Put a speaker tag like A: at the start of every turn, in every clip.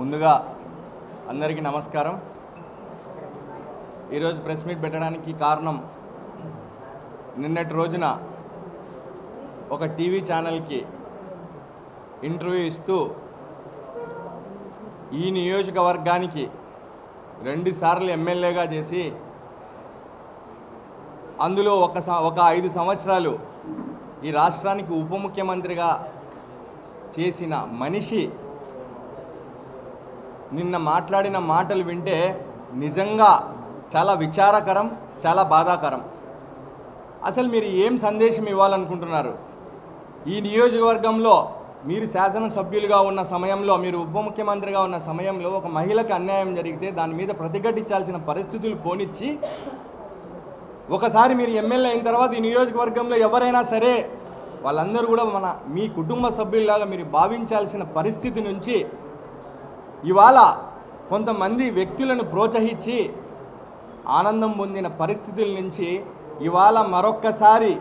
A: ముందుగా అందరికీ నమస్కారం. ఈరోజు ప్రెస్ మీట్ పెట్టడానికి కారణం నిన్నటి రోజున ఒక టీవీ ఛానల్కి ఇంటర్వ్యూ ఇస్తూ ఈ నియోజకవర్గానికి రెండుసార్లు ఎమ్మెల్యేగా చేసి అందులో ఒక ఒక ఐదు సంవత్సరాలు ఈ రాష్ట్రానికి ఉప ముఖ్యమంత్రిగా చేసిన మనిషి నిన్న మాట్లాడిన మాటలు వింటే నిజంగా చాలా విచారకరం చాలా బాధాకరం. అసలు మీరు ఏం సందేశం ఇవ్వాలనుకుంటున్నారు? ఈ నియోజకవర్గంలో మీరు శాసనసభ్యులుగా ఉన్న సమయంలో మీరు ఉప ముఖ్యమంత్రిగా ఉన్న సమయంలో ఒక మహిళకు అన్యాయం జరిగితే దాని మీద ప్రతిఘటించాల్సిన పరిస్థితులు పోనిచ్చి ఒకసారి మీరు ఎమ్మెల్యే అయిన తర్వాత ఈ నియోజకవర్గంలో ఎవరైనా సరే వాళ్ళందరూ కూడా మన మీ కుటుంబ సభ్యుల్లాగా మీరు భావించాల్సిన పరిస్థితి నుంచి ఇవాళ కొంతమంది వ్యక్తులను ప్రోత్సహించి ఆనందం పొందిన పరిస్థితుల నుంచి ఇవాళ మరొక్కసారి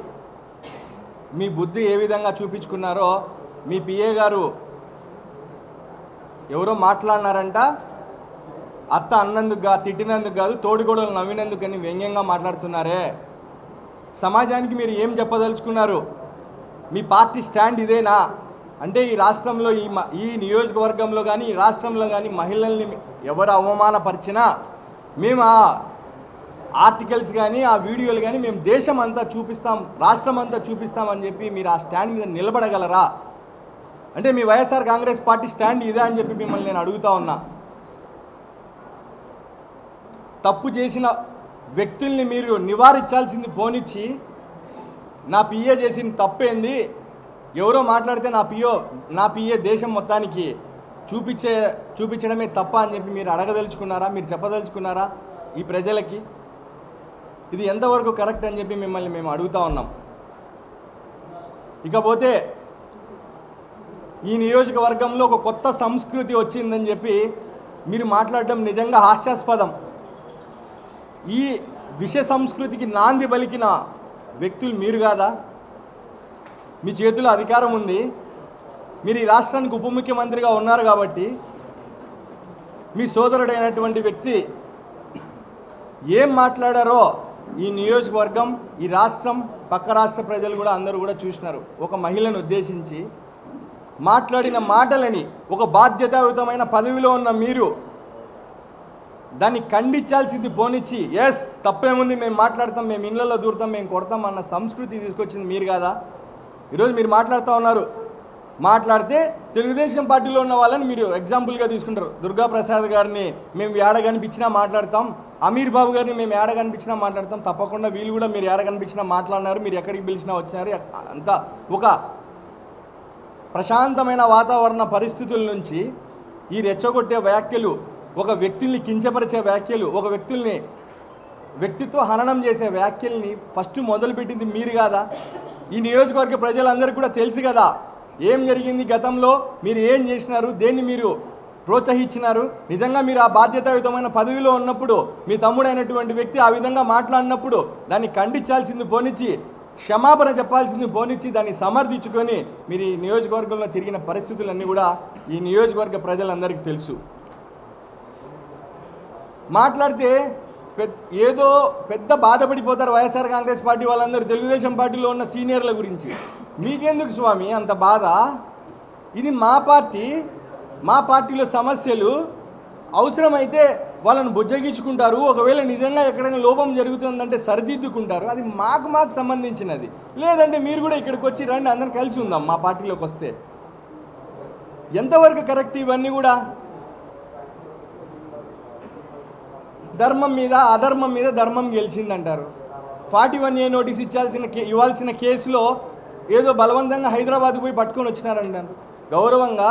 A: మీ బుద్ధి ఏ విధంగా చూపించుకున్నారో మీ పిఏ గారు ఎవరో మాట్లాడినారంట. అత్త అన్నందుకు కాదు తిట్టినందుకు కాదు తోడిగోడలు నవ్వినందుకు అని వ్యంగ్యంగా మాట్లాడుతున్నారే. సమాజానికి మీరు ఏం చెప్పదలుచుకున్నారు? మీ పార్టీ స్టాండ్ ఇదేనా? అంటే ఈ రాష్ట్రంలో ఈ మ- ఈ నియోజకవర్గంలో కానీ ఈ రాష్ట్రంలో కానీ మహిళల్ని ఎవరు అవమానపరిచినా మేము ఆ ఆర్టికల్స్ కానీ ఆ వీడియోలు కానీ మేము దేశం అంతా చూపిస్తాం రాష్ట్రం అంతా చూపిస్తామని చెప్పి మీరు ఆ స్టాండ్ మీద నిలబడగలరా? అంటే మీ వైఎస్ఆర్ కాంగ్రెస్ పార్టీ స్టాండ్ ఇదే అని చెప్పి మిమ్మల్ని నేను అడుగుతా ఉన్నా. తప్పు చేసిన వ్యక్తుల్ని మీరు నివారించాల్సింది పోనిచ్చి నా పిఏ చేసిన తప్పేంది? ఎవరో మాట్లాడితే నా పియో నా పిఏ దేశం మొత్తానికి చూపించే చూపించడమే తప్ప అని చెప్పి మీరు అడగదలుచుకున్నారా? మీరు చెప్పదలుచుకున్నారా ఈ ప్రజలకి? ఇది ఎంతవరకు కరెక్ట్ అని చెప్పి మిమ్మల్ని మేము అడుగుతా ఉన్నాం. ఇకపోతే ఈ నియోజకవర్గంలో ఒక కొత్త సంస్కృతి వచ్చిందని చెప్పి మీరు మాట్లాడడం నిజంగా హాస్యాస్పదం. ఈ విష సంస్కృతికి నాంది పలికిన వ్యక్తులు మీరు కాదా? మీ చేతిలో అధికారం ఉంది. మీరు ఈ రాష్ట్రానికి ఉప ముఖ్యమంత్రిగా ఉన్నారు కాబట్టి మీ సోదరుడైనటువంటి వ్యక్తి ఏం మాట్లాడారో ఈ నియోజకవర్గం ఈ రాష్ట్రం పక్క రాష్ట్ర ప్రజలు కూడా అందరూ కూడా చూసినారు. ఒక మహిళను ఉద్దేశించి మాట్లాడిన మాటలని ఒక బాధ్యతాయుతమైన పదవిలో ఉన్న మీరు దాన్ని ఖండించాల్సింది పోనిచ్చి ఎస్ తప్పేముంది మేము మాట్లాడతాం మేము ఇళ్ళల్లో దూరుతాం మేము కొడతాం అన్న సంస్కృతి తీసుకొచ్చింది మీరు కదా? ఈరోజు మీరు మాట్లాడుతూ ఉన్నారు. మాట్లాడితే తెలుగుదేశం పార్టీలో ఉన్న వాళ్ళని మీరు ఎగ్జాంపుల్గా తీసుకుంటారు. దుర్గా ప్రసాద్ గారిని మేము ఏడ కనిపించినా మాట్లాడతాం. అమీర్ బాబు గారిని మేము ఏడ కనిపించినా మాట్లాడతాం. తప్పకుండా వీళ్ళు కూడా మీరు ఏడ కనిపించినా మాట్లాడినారు. మీరు ఎక్కడికి పిలిచినా వచ్చినారు. అంతా ఒక ప్రశాంతమైన వాతావరణ పరిస్థితుల నుంచి ఈ రెచ్చగొట్టే వ్యాఖ్యలు ఒక వ్యక్తుల్ని కించపరిచే వ్యాఖ్యలు ఒక వ్యక్తుల్ని వ్యక్తిత్వ హననం చేసే వ్యాఖ్యల్ని ఫస్ట్ మొదలుపెట్టింది మీరు కాదా? ఈ నియోజకవర్గ ప్రజలందరికీ కూడా తెలుసు కదా ఏం జరిగింది గతంలో మీరు ఏం చేసినారు దేన్ని మీరు ప్రోత్సహించినారు? నిజంగా మీరు ఆ బాధ్యతాయుతమైన పదవిలో ఉన్నప్పుడు మీ తమ్ముడైనటువంటి వ్యక్తి ఆ విధంగా మాట్లాడినప్పుడు దాన్ని ఖండించాల్సింది పోనిచ్చి క్షమాపణ చెప్పాల్సింది పోనిచ్చి దాన్ని సమర్థించుకొని మీరు ఈ నియోజకవర్గంలో తిరిగిన పరిస్థితులన్నీ కూడా ఈ నియోజకవర్గ ప్రజలందరికీ తెలుసు. మాట్లాడితే పెద్ద ఏదో పెద్ద బాధపడిపోతారు వైఎస్ఆర్ కాంగ్రెస్ పార్టీ వాళ్ళందరూ తెలుగుదేశం పార్టీలో ఉన్న సీనియర్ల గురించి. మీకెందుకు స్వామి అంత బాధ? ఇది మా పార్టీ మా పార్టీలో సమస్యలు. అవసరమైతే వాళ్ళని బుజ్జగించుకుంటారు. ఒకవేళ నిజంగా ఎక్కడైనా లోపం జరుగుతుందంటే సరిదిద్దుకుంటారు. అది మాకు మాకు సంబంధించినది. లేదంటే మీరు కూడా ఇక్కడికి వచ్చి రండి అందరం కలిసి ఉందాం మా పార్టీలోకి వస్తే. ఎంతవరకు కరెక్ట్ ఇవన్నీ కూడా? ధర్మం మీద అధర్మం మీద ధర్మం గెలిచిందంటారు. ఫార్టీ వన్ ఏ నోటీస్ ఇచ్చాల్సిన కే ఇవ్వాల్సిన కేసులో ఏదో బలవంతంగా హైదరాబాద్ పోయి పట్టుకొని వచ్చినారంటారు గౌరవంగా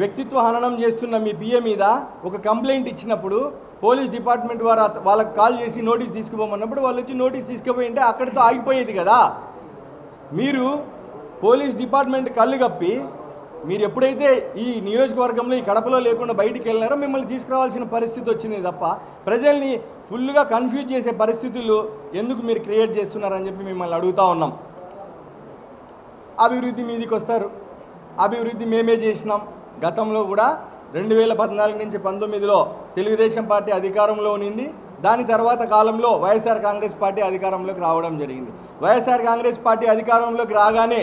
A: వ్యక్తిత్వ హననం చేస్తున్న మీ పిఏ మీద ఒక కంప్లైంట్ ఇచ్చినప్పుడు పోలీస్ డిపార్ట్మెంట్ వారు వాళ్ళకి కాల్ చేసి నోటీస్ తీసుకుపోమన్నప్పుడు వాళ్ళు వచ్చి నోటీస్ తీసుకుపోయి ఉంటే అక్కడితో ఆగిపోయేది కదా. మీరు పోలీస్ డిపార్ట్మెంట్ కళ్ళు కప్పి మీరు ఎప్పుడైతే ఈ నియోజకవర్గంలో ఈ కడపలో లేకుండా బయటికి వెళ్ళినారో మిమ్మల్ని తీసుకురావాల్సిన పరిస్థితి వచ్చింది తప్ప ప్రజల్ని ఫుల్గా కన్ఫ్యూజ్ చేసే పరిస్థితులు ఎందుకు మీరు క్రియేట్ చేస్తున్నారని చెప్పి మిమ్మల్ని అడుగుతా ఉన్నాం. అభివృద్ధి మీదికి వస్తారు. అభివృద్ధి మేమే చేసినాం. గతంలో కూడా రెండు వేల పద్నాలుగు నుంచి పంతొమ్మిదిలో తెలుగుదేశం పార్టీ అధికారంలో ఉన్నింది దాని తర్వాత కాలంలో వైఎస్ఆర్ కాంగ్రెస్ పార్టీ అధికారంలోకి రావడం జరిగింది. వైఎస్ఆర్ కాంగ్రెస్ పార్టీ అధికారంలోకి రాగానే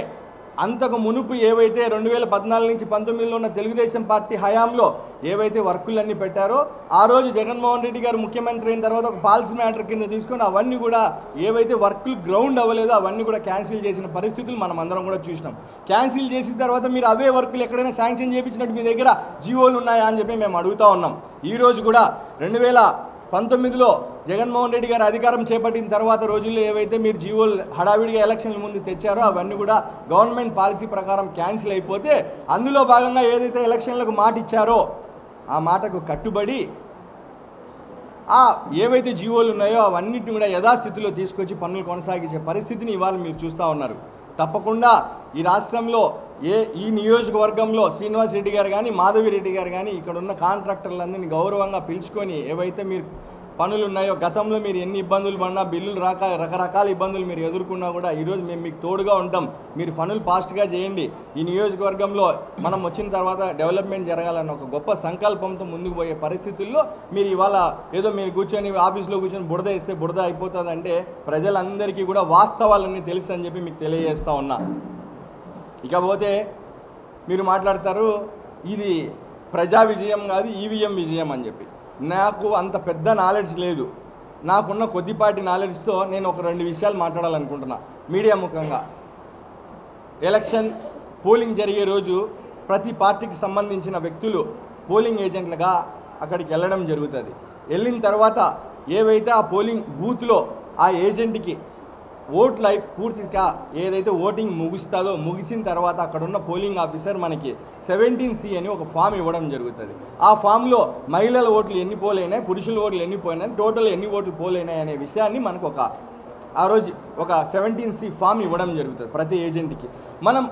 A: అంతకు మునుపు ఏవైతే రెండు వేల పద్నాలుగు నుంచి పంతొమ్మిదిలో ఉన్న తెలుగుదేశం పార్టీ హయాంలో ఏవైతే వర్కులన్నీ పెట్టారో ఆ రోజు జగన్మోహన్ రెడ్డి గారు ముఖ్యమంత్రి అయిన తర్వాత ఒక పాలసీ మ్యాటర్ కింద తీసుకొని అవన్నీ కూడా ఏవైతే వర్కులు గ్రౌండ్ అవ్వలేదో అవన్నీ కూడా క్యాన్సిల్ చేసిన పరిస్థితులు మనం అందరం కూడా చూసినాం. క్యాన్సిల్ చేసిన తర్వాత మీరు అవే వర్కులు ఎక్కడైనా శాంక్షన్ చేయించినట్టు మీ దగ్గర జీవోలు ఉన్నాయా అని చెప్పి మేము అడుగుతా ఉన్నాం. ఈరోజు కూడా రెండు వేల పంతొమ్మిదిలో జగన్మోహన్ రెడ్డి గారు అధికారం చేపట్టిన తర్వాత రోజుల్లో ఏవైతే మీరు జీవోలు హడావిడిగా ఎలక్షన్ల ముందు తెచ్చారో అవన్నీ కూడా గవర్నమెంట్ పాలసీ ప్రకారం క్యాన్సిల్ అయిపోతే అందులో భాగంగా ఏదైతే ఎలక్షన్లకు మాట ఇచ్చారో ఆ మాటకు కట్టుబడి ఆ ఏవైతే జీవోలు ఉన్నాయో అవన్నిటిని కూడా యథాస్థితిలో తీసుకొచ్చి పనులు కొనసాగించే పరిస్థితిని ఇవాళ మీరు చూస్తూ ఉన్నారు. తప్పకుండా ఈ రాష్ట్రంలో ఏ ఈ నియోజకవర్గంలో శ్రీనివాస్ రెడ్డి గారు కానీ మాధవి రెడ్డి గారు కానీ ఇక్కడ ఉన్న కాంట్రాక్టర్లందరినీ గౌరవంగా పిలుచుకొని ఏవైతే మీరు పనులు ఉన్నాయో గతంలో మీరు ఎన్ని ఇబ్బందులు పడినా బిల్లులు రాక రకరకాల ఇబ్బందులు మీరు ఎదుర్కొన్నా కూడా ఈరోజు మేము మీకు తోడుగా ఉంటాం. మీరు పనులు ఫాస్ట్గా చేయండి. ఈ నియోజకవర్గంలో మనం వచ్చిన తర్వాత డెవలప్మెంట్ జరగాలన్న ఒక గొప్ప సంకల్పంతో ముందుకు పోయే పరిస్థితుల్లో మీరు ఇవాళ ఏదో మీరు కూర్చొని ఆఫీస్లో కూర్చొని బురద ఇస్తే బురద అయిపోతుంది అంటే ప్రజలందరికీ కూడా వాస్తవాలన్నీ తెలుసు అని చెప్పి మీకు తెలియజేస్తా ఉన్నా. ఇకపోతే మీరు మాట్లాడతారు ఇది ప్రజా విజయం కాదు ఈవీఎం విజయం అని చెప్పి. నాకు అంత పెద్ద నాలెడ్జ్ లేదు. నాకున్న కొద్దిపాటి నాలెడ్జ్తో నేను ఒక రెండు విషయాలు మాట్లాడాలనుకుంటున్నా. మీడియా ముఖంగా. ఎలక్షన్ పోలింగ్ జరిగే రోజు ప్రతి పార్టీకి సంబంధించిన వ్యక్తులు పోలింగ్ ఏజెంట్లుగా అక్కడికి వెళ్ళడం జరుగుతుంది. వెళ్ళిన తర్వాత ఏవైతే ఆ పోలింగ్ బూత్లో ఆ ఏజెంట్కి ఓట్లు పూర్తిగా ఏదైతే ఓటింగ్ ముగుస్తుందో ముగిసిన తర్వాత అక్కడ ఉన్న పోలింగ్ ఆఫీసర్ మనకి సెవెంటీన్ సి అని ఒక ఫామ్ ఇవ్వడం జరుగుతుంది. ఆ ఫామ్లో మహిళల ఓట్లు ఎన్ని పోలైనాయి పురుషుల ఓట్లు ఎన్ని పోయినాయి టోటల్ ఎన్ని ఓట్లు పోలైనాయి అనే విషయాన్ని మనకు ఒక ఆ రోజు ఒక సెవెంటీన్ సి ఫామ్ ఇవ్వడం జరుగుతుంది ప్రతి ఏజెంట్కి. మనం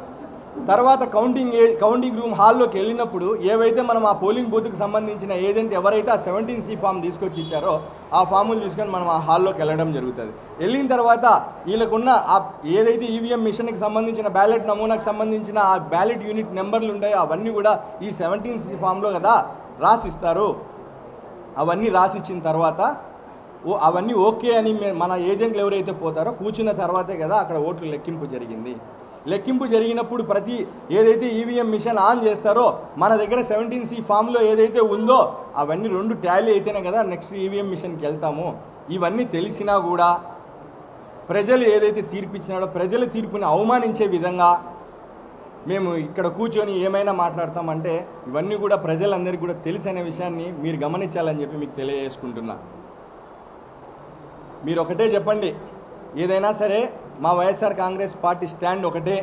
A: తర్వాత కౌంటింగ్ ఏ కౌంటింగ్ రూమ్ హాల్లోకి వెళ్ళినప్పుడు ఏవైతే మనం ఆ పోలింగ్ బూత్కి సంబంధించిన ఏజెంట్ ఎవరైతే ఆ సెవెంటీన్ సి ఫామ్ తీసుకొచ్చి ఇచ్చారో ఆ ఫాములు తీసుకొని మనం ఆ హాల్లోకి వెళ్ళడం జరుగుతుంది. వెళ్ళిన తర్వాత వీళ్ళకున్న ఆ ఏదైతే ఈవీఎం మిషన్కి సంబంధించిన బ్యాలెట్ నమూనాకు సంబంధించిన ఆ బ్యాలెట్ యూనిట్ నెంబర్లు ఉంటాయో అవన్నీ కూడా ఈ సెవెంటీన్ సి ఫామ్లో కదా రాసిస్తారు. అవన్నీ రాసిచ్చిన తర్వాత ఓ అవన్నీ ఓకే అని మన ఏజెంట్లు ఎవరైతే పోతారో కూర్చున్న తర్వాతే కదా అక్కడ ఓట్లు లెక్కింపు జరిగింది. లెక్కింపు జరిగినప్పుడు ప్రతి ఏదైతే ఈవీఎం మిషన్ ఆన్ చేస్తారో మన దగ్గర సెవెంటీన్ సి ఫామ్లో ఏదైతే ఉందో అవన్నీ రెండు ట్యాలీ అయితేనే కదా నెక్స్ట్ ఈవీఎం మిషన్కి వెళ్తాము. ఇవన్నీ తెలిసినా కూడా ప్రజలు ఏదైతే తీర్పిచ్చినాడో ప్రజల తీర్పుని అవమానించే విధంగా మేము ఇక్కడ కూర్చొని ఏమైనా మాట్లాడతామంటే ఇవన్నీ కూడా ప్రజలందరికీ కూడా తెలిసిన విషయాన్ని మీరు గమనించాలని చెప్పి మీకు తెలియజేసుకుంటున్నా. మీరు ఒకటే చెప్పండి. ఏదైనా సరే మా వైఎస్ఆర్ కాంగ్రెస్ పార్టీ స్టాండ్ ఒకటే.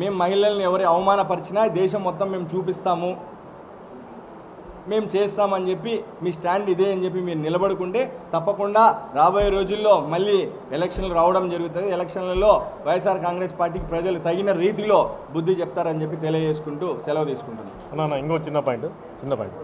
A: మేము మహిళల్ని ఎవరి అవమానపరిచినా దేశం మొత్తం మేము చూపిస్తాము. మేము చేస్తామని చెప్పి మీ స్టాండ్ ఇదే అని చెప్పి మీరు నిలబడుకుంటే తప్పకుండా రాబోయే రోజుల్లో మళ్ళీ ఎలక్షన్లు రావడం జరుగుతుంది. ఎలక్షన్లలో వైఎస్ఆర్ కాంగ్రెస్ పార్టీకి ప్రజలు తగిన రీతిలో బుద్ధి చెప్తారని చెప్పి తెలియజేసుకుంటూ సెలవు తీసుకుంటున్నాను
B: ఇంకో చిన్న పాయింట్ చిన్న పాయింట్.